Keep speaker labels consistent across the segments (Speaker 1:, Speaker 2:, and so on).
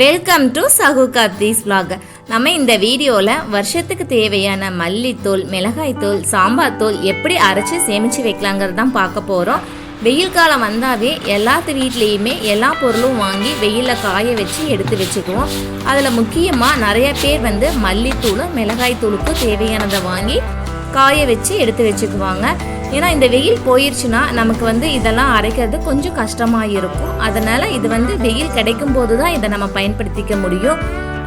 Speaker 1: Welcome to Sagu Karthi's vlog. நம்ம இந்த வீடியோவில் வருஷத்துக்கு தேவையான மல்லித்தூள் மிளகாய்த்தூள் சாம்பார் தூள் எப்படி அரைச்சி சேமித்து வைக்கலாங்கிறது தான் பார்க்க போகிறோம் வெயில் காலம் வந்தாவே எல்லாத்து வீட்லேயுமே எல்லா பொருளும் வாங்கி வெயிலில் காய வச்சு எடுத்து வச்சுக்குவோம். அதில் முக்கியமாக நிறைய பேர் வந்து மல்லித்தூளும் மிளகாய்த்தூளுக்கும் தேவையானதை வாங்கி காய வச்சு எடுத்து வச்சுக்குவாங்க. ஏன்னா இந்த வெயில் போயிடுச்சுன்னா நமக்கு வந்து இதெல்லாம் அரைக்கிறது கொஞ்சம் கஷ்டமாக இருக்கும் அதனால் இது வந்து வெயில் கிடைக்கும் போது தான் இதை நம்ம பயன்படுத்திக்க முடியும்.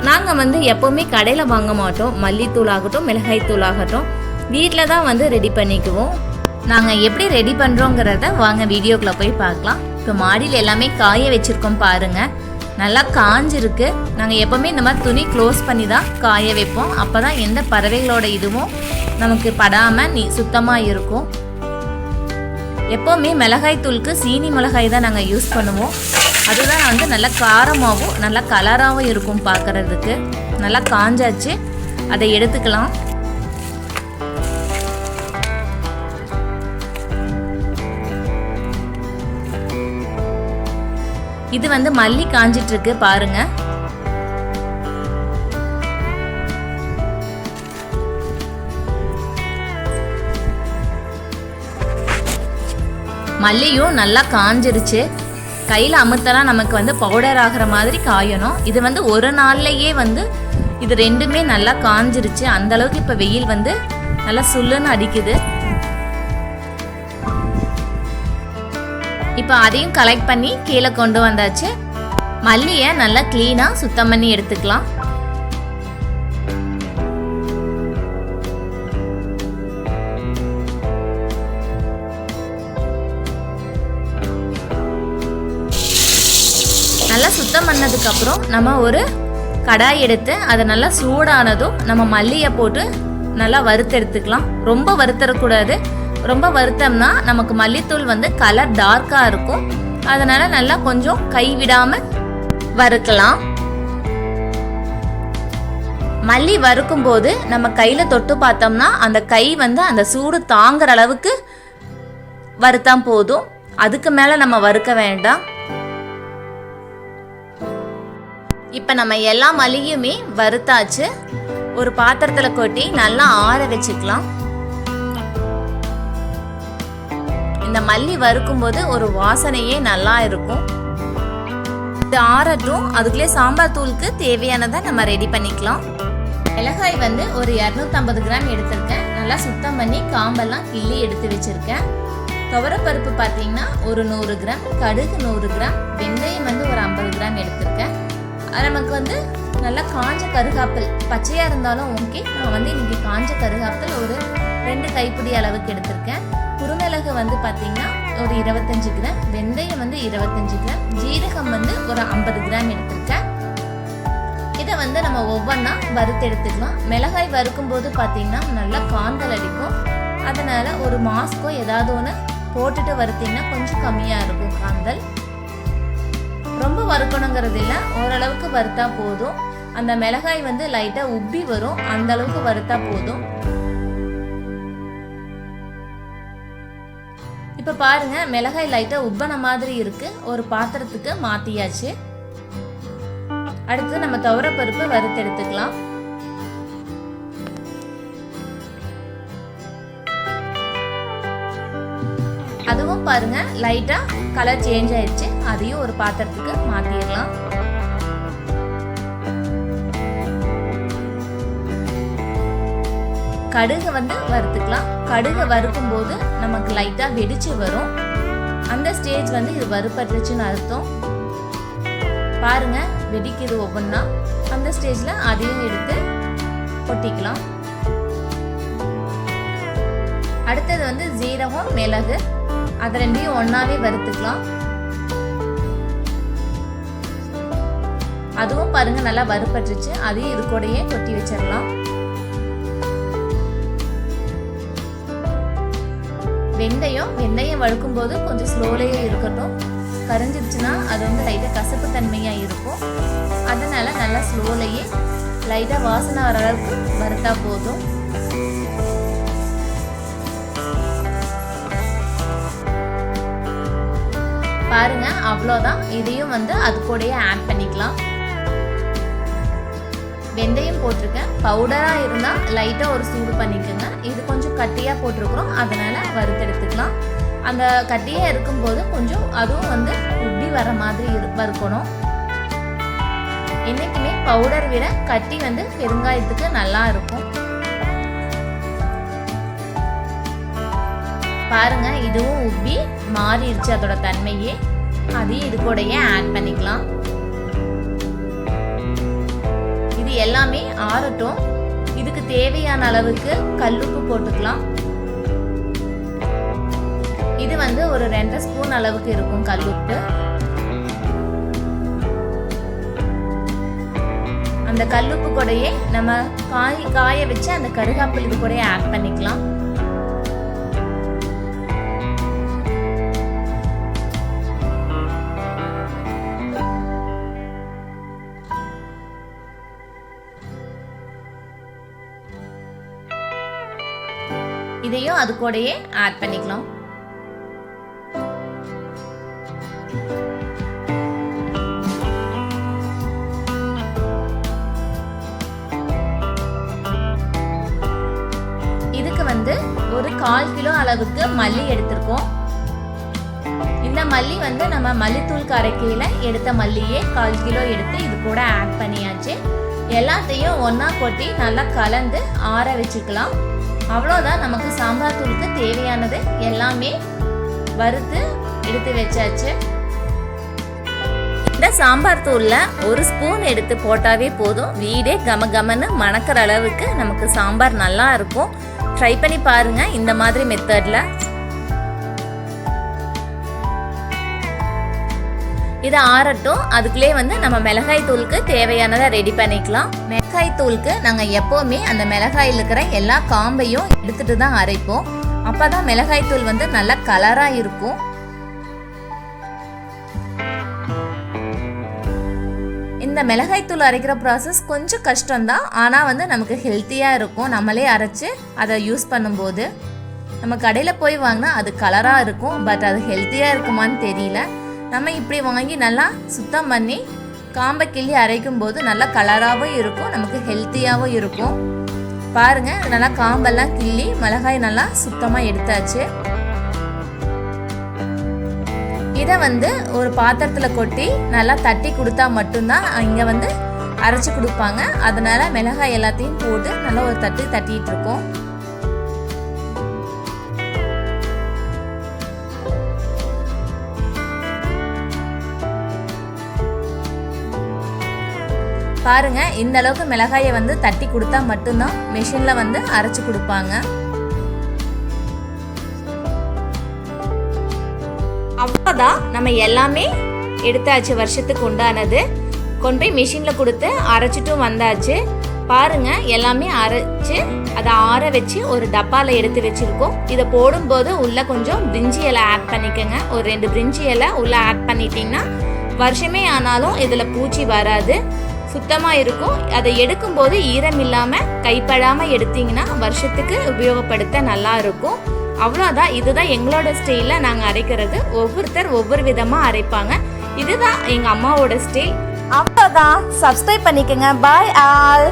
Speaker 1: நாங்கள் வந்து எப்போவுமே கடையில் வாங்க மாட்டோம். மல்லித்தூள் ஆகட்டும் மிளகாய்த்தூள் ஆகட்டும் வீட்டில் தான் வந்து ரெடி பண்ணிக்குவோம். நாங்கள் எப்படி ரெடி பண்ணுறோங்கிறத வாங்க வீடியோக்குள்ளே போய் பார்க்கலாம். இப்போ மாடியில் எல்லாமே காய வச்சுருக்கோம் பாருங்கள் நல்லா காஞ்சிருக்கு. நாங்கள் எப்போவுமே இந்த மாதிரி துணி க்ளோஸ் பண்ணி தான் காய வைப்போம். அப்போ தான் எந்த பறவைகளோட இதுவும் நமக்கு படாமல் நீ சுத்தமாக இருக்கும் எப்போவுமே மிளகாய் தூளுக்கு சீனி மிளகாய் தான் நாங்கள் யூஸ் பண்ணுவோம். அதுதான் வந்து நல்லா காரமாகவும் நல்லா கலராகவும் இருக்கும் பார்க்குறதுக்கு நல்லா காஞ்சாச்சு. அதை எடுத்துக்கலாம். இது வந்து மல்லி காஞ்சிட்ருக்கு பாருங்கள் மல்லியும் நல்லா காஞ்சிருச்சு. கையில் அமுத்தலாம் நமக்கு வந்து பவுடர் ஆகிற மாதிரி காயணும். இது வந்து ஒரு நாள்லையே வந்து இது ரெண்டுமே நல்லா காஞ்சிருச்சு. அந்த அளவுக்கு இப்போ வெயில் வந்து நல்லா சுள்ளுன்னு அடிக்குது. இப்போ அதையும் கலெக்ட் பண்ணி கீழே கொண்டு வந்தாச்சு. மல்லியை நல்லா க்ளீனாக சுத்தம் பண்ணி எடுத்துக்கலாம். நல்லா சுத்தம் பண்ணதுக்கப்புறம் நம்ம ஒரு கடாய் எடுத்து அதை நல்லா சூடானதும் நம்ம மல்லியை போட்டு நல்லா வறுத்தெடுத்துக்கலாம் ரொம்ப வறுத்தரக்கூடாது. ரொம்ப வருத்தம்னா நமக்கு மல்லித்தூள் வந்து கலர் டார்க்காக இருக்கும். அதனால் நல்லா கொஞ்சம் கை விடாமல் வறுக்கலாம். மல்லி வறுக்கும் போது நம்ம கையில் தொட்டு பார்த்தோம்னா அந்த கை வந்து அந்த சூடு தாங்குற அளவுக்கு வறுத்தா போதும். அதுக்கு மேலே நம்ம வறுக்க வேண்டாம். இப்போ நம்ம எல்லா மல்லியுமே வறுத்தாச்சு. ஒரு பாத்திரத்தில் கொட்டி நல்லா ஆற வச்சுக்கலாம். இந்த மல்லி வறுக்கும் போது ஒரு வாசனையே நல்லா இருக்கும். இது ஆறட்டும் அதுக்குள்ளே சாம்பார் தூளுக்கு தேவையானதை நம்ம ரெடி பண்ணிக்கலாம். மிளகாய் வந்து ஒரு இரநூத்தம்பது கிராம் எடுத்திருக்கேன். நல்லா சுத்தம் பண்ணி காம்பெல்லாம் கிள்ளி எடுத்து வச்சிருக்கேன். துவரப்பருப்பு பார்த்தீங்கன்னா ஒரு நூறு கிராம் கடுகு நூறு கிராம் வெந்தயம் வந்து ஒரு ஐம்பது கிராம் எடுத்திருக்கேன். நமக்கு வந்து நல்லா காஞ்ச கருகாப்பில் பச்சையாக இருந்தாலும் ஓகே நான் வந்து இன்னைக்கு காஞ்ச கருகாப்பில் ஒரு ரெண்டு கைப்பிடி அளவுக்கு எடுத்திருக்கேன். குறுமிளகு வந்து பார்த்தீங்கன்னா ஒரு இருபத்தஞ்சு கிராம் வெந்தயம் வந்து இருபத்தஞ்சு கிராம் ஜீரகம் வந்து ஒரு ஐம்பது கிராம் எடுத்திருக்கேன். இதை வந்து நம்ம ஒவ்வொன்றா வறுத்து எடுத்துக்கலாம். மிளகாய் வறுக்கும் போது பார்த்தீங்கன்னா நல்லா காந்தல் அடிக்கும். அதனால ஒரு மாஸ்கோ ஏதாவது ஒன்று போட்டுட்டு வறுத்தீங்கன்னா கொஞ்சம் கம்மியாக இருக்கும் காந்தல். ரொம்ப வறுக்கணுங்கிறது இல்லை. ஓரளவுக்கு வறுத்தா போதும். அந்த மிளகாய் வந்து லைட்டாக உப்பி வரும். அந்த அளவுக்கு வறுத்தா போதும். இப்போ பாருங்க மிளகாய் லைட்டாக உப்பன மாதிரி இருக்கு. ஒரு பாத்திரத்துக்கு மாத்தியாச்சு. அடுத்து நம்ம துவரப்பருப்பு வறுத்து அதுவும் பாருங்க லைட்டா கலர் சேஞ்ச் ஆயிடுச்சு அதையும் ஒரு பாத்திரத்துக்கு மாத்திடலாம் கடுகு வந்து வறுத்துக்கலாம். கடுகு வறுக்கும் போது நமக்கு லைட்டாக வெடிச்சு வரும். அந்த ஸ்டேஜ் வந்து இது வறுப்பட்டுச்சுன்னு அர்த்தம். பாருங்க வெடிக்குது ஒவ்வொன்றா அந்த ஸ்டேஜில் அதையும் எடுத்து கொட்டிக்கலாம். அடுத்தது வந்து ஜீரகம் மிளகு. அது ரெண்டையும் ஒன்றாவே வறுத்துக்கலாம். அதுவும் பாருங்க நல்லா வறுப்பட்டுருச்சு அதையும் இது கூடயே கொட்டி வச்சிடலாம். வெந்தயம் வெந்தயம் வழுக்கும் போது கொஞ்சம் ஸ்லோலேயே இருக்கட்டும். கரைஞ்சிருச்சுன்னா அது வந்து லைட்டாக கசப்பு தன்மையாக இருக்கும். அதனால நல்லா ஸ்லோலையே லைட்டாக வாசனை வர அளவுக்கு வறுத்தா போதும். பாருங்கள் அவ்வளோதான். இதையும் வந்து அது கூடயே ஆட் பண்ணிக்கலாம். வெந்தயம் போட்டிருக்கேன். பவுடராக இருந்தால் லைட்டாக ஒரு சூடு பண்ணிக்கோங்க. இது கொஞ்சம் கட்டியாக போட்டிருக்கிறோம். அதனால் வறுத்தெடுத்துக்கலாம். அந்த கட்டியாக இருக்கும்போது கொஞ்சம் அதுவும் வந்து உப்பி வர மாதிரி வறுக்கணும். என்றைக்குமே பவுடர் விட கட்டி வந்து பெருங்காயத்துக்கு நல்லா இருக்கும். பாருங்கள் இதுவும் உப்பி மாறிடுச்சு அதோட தன்மையே. அதையும் இது கூடயே ஆட் பண்ணிக்கலாம். இது எல்லாமே ஆறட்டும். இதுக்கு தேவையான அளவுக்கு கல்லுப்பு போட்டுக்கலாம். இது வந்து ஒரு ரெண்டரை ஸ்பூன் அளவுக்கு இருக்கும் கல்லுப்பு அந்த கல்லுப்பு கூடயே நம்ம காய் காய வச்சு அந்த கருகாப்பில் இது கூடயே ஆட் பண்ணிக்கலாம். இதையும் அது கூடயே ஆட் பண்ணிக்கலாம். இதுக்கு வந்து ஒரு கால் கிலோ அளவுக்கு மல்லி எடுத்திருக்கோம். இந்த மல்லி வந்து நம்ம மல்லித்தூள் கரைக்கையில் எடுத்த மல்லியே கால் கிலோ எடுத்து இது கூட ஆட் பண்ணியாச்சு. எல்லாத்தையும் ஒன்றா கொட்டி நல்லா கலந்து ஆற வச்சுக்கலாம். அவ்வளோதான் நமக்கு சாம்பார் தூளுக்கு தேவையானது எல்லாமே வறுத்து எடுத்து வச்சாச்சு. இந்த சாம்பார் தூளில் ஒரு ஸ்பூன் எடுத்து போட்டாவே போதும். வீடே கம கமன்னு மணக்கிற அளவுக்கு நமக்கு சாம்பார் நல்லா இருக்கும். ட்ரை பண்ணி பாருங்கள் இந்த மாதிரி மெத்தடில் இது ஆறட்டும். அதுக்குள்ளே வந்து நம்ம மிளகாய் தூளுக்கு தேவையானதை ரெடி பண்ணிக்கலாம். மிளகாய் தூளுக்கு நாங்கள் எப்போவுமே அந்த மிளகாயில் இருக்கிற எல்லா காம்பையும் எடுத்துட்டு தான் அரைப்போம். அப்போ தான் மிளகாய் தூள் வந்து நல்லா கலராக இருக்கும். இந்த மிளகாய் தூள் அரைக்கிற ப்ராசஸ் கொஞ்சம் கஷ்டம்தான். ஆனால் வந்து நமக்கு ஹெல்த்தியாக இருக்கும். நம்மளே அரைச்சி அதை யூஸ் பண்ணும்போது. நம்ம கடையில் போய் வாங்கினா அது கலராக இருக்கும். பட் அது ஹெல்த்தியாக இருக்குமான்னு தெரியல. நம்ம இப்படி வாங்கி நல்லா சுத்தம் பண்ணி காம்பை கிள்ளி அரைக்கும் போது நல்லா கலராகவும் இருக்கும் நமக்கு ஹெல்த்தியாகவும் இருக்கும். பாருங்கள் நல்லா காம்பெல்லாம் கிள்ளி மிளகாய் நல்லா சுத்தமாக எடுத்தாச்சு. இதை வந்து ஒரு பாத்திரத்தில் கொட்டி நல்லா தட்டி கொடுத்தா மட்டும்தான் இங்கே வந்து அரைச்சி கொடுப்பாங்க. அதனால் மிளகாய் எல்லாத்தையும் போட்டு நல்லா ஒரு தட்டு தட்டிகிட்டு இருக்கோம். பாருங்கள் இந்த அளவுக்கு மிளகாயை வந்து தட்டி கொடுத்தா மட்டும்தான் மிஷினில் வந்து அரைச்சி கொடுப்பாங்க. அவ்வளோதான் நம்ம எல்லாமே எடுத்தாச்சு வருஷத்துக்கு உண்டானது. கொண்டு போய் மிஷினில் கொடுத்து அரைச்சிட்டும் வந்தாச்சு. பாருங்க எல்லாமே அரைச்சு அதை ஆற வச்சு ஒரு டப்பாவில் எடுத்து வச்சுருக்கோம். இதை போடும்போது உள்ளே கொஞ்சம் பிரிஞ்சி இலை ஆட் பண்ணிக்கோங்க. ஒரு ரெண்டு பிரிஞ்சி இலை உள்ளே ஆட் பண்ணிட்டீங்கன்னா வருஷமே ஆனாலும் இதில் பூச்சி வராது. சுத்தமாக இருக்கும். அதை எடுக்கும்போது ஈரம் இல்லாமல் கைப்படாமல் எடுத்தீங்கன்னா வருஷத்துக்கு உபயோகப்படுத்த நல்லா இருக்கும். அவ்வளோதான் இதுதான் எங்களோட ஸ்டைலில் நாங்கள் அரைக்கிறது. ஒவ்வொருத்தர் ஒவ்வொரு விதமாக அரைப்பாங்க. இதுதான் எங்கள் அம்மாவோட ஸ்டைல் அவ்வளோதான் சப்ஸ்கிரைப் பண்ணிக்கோங்க. Bye all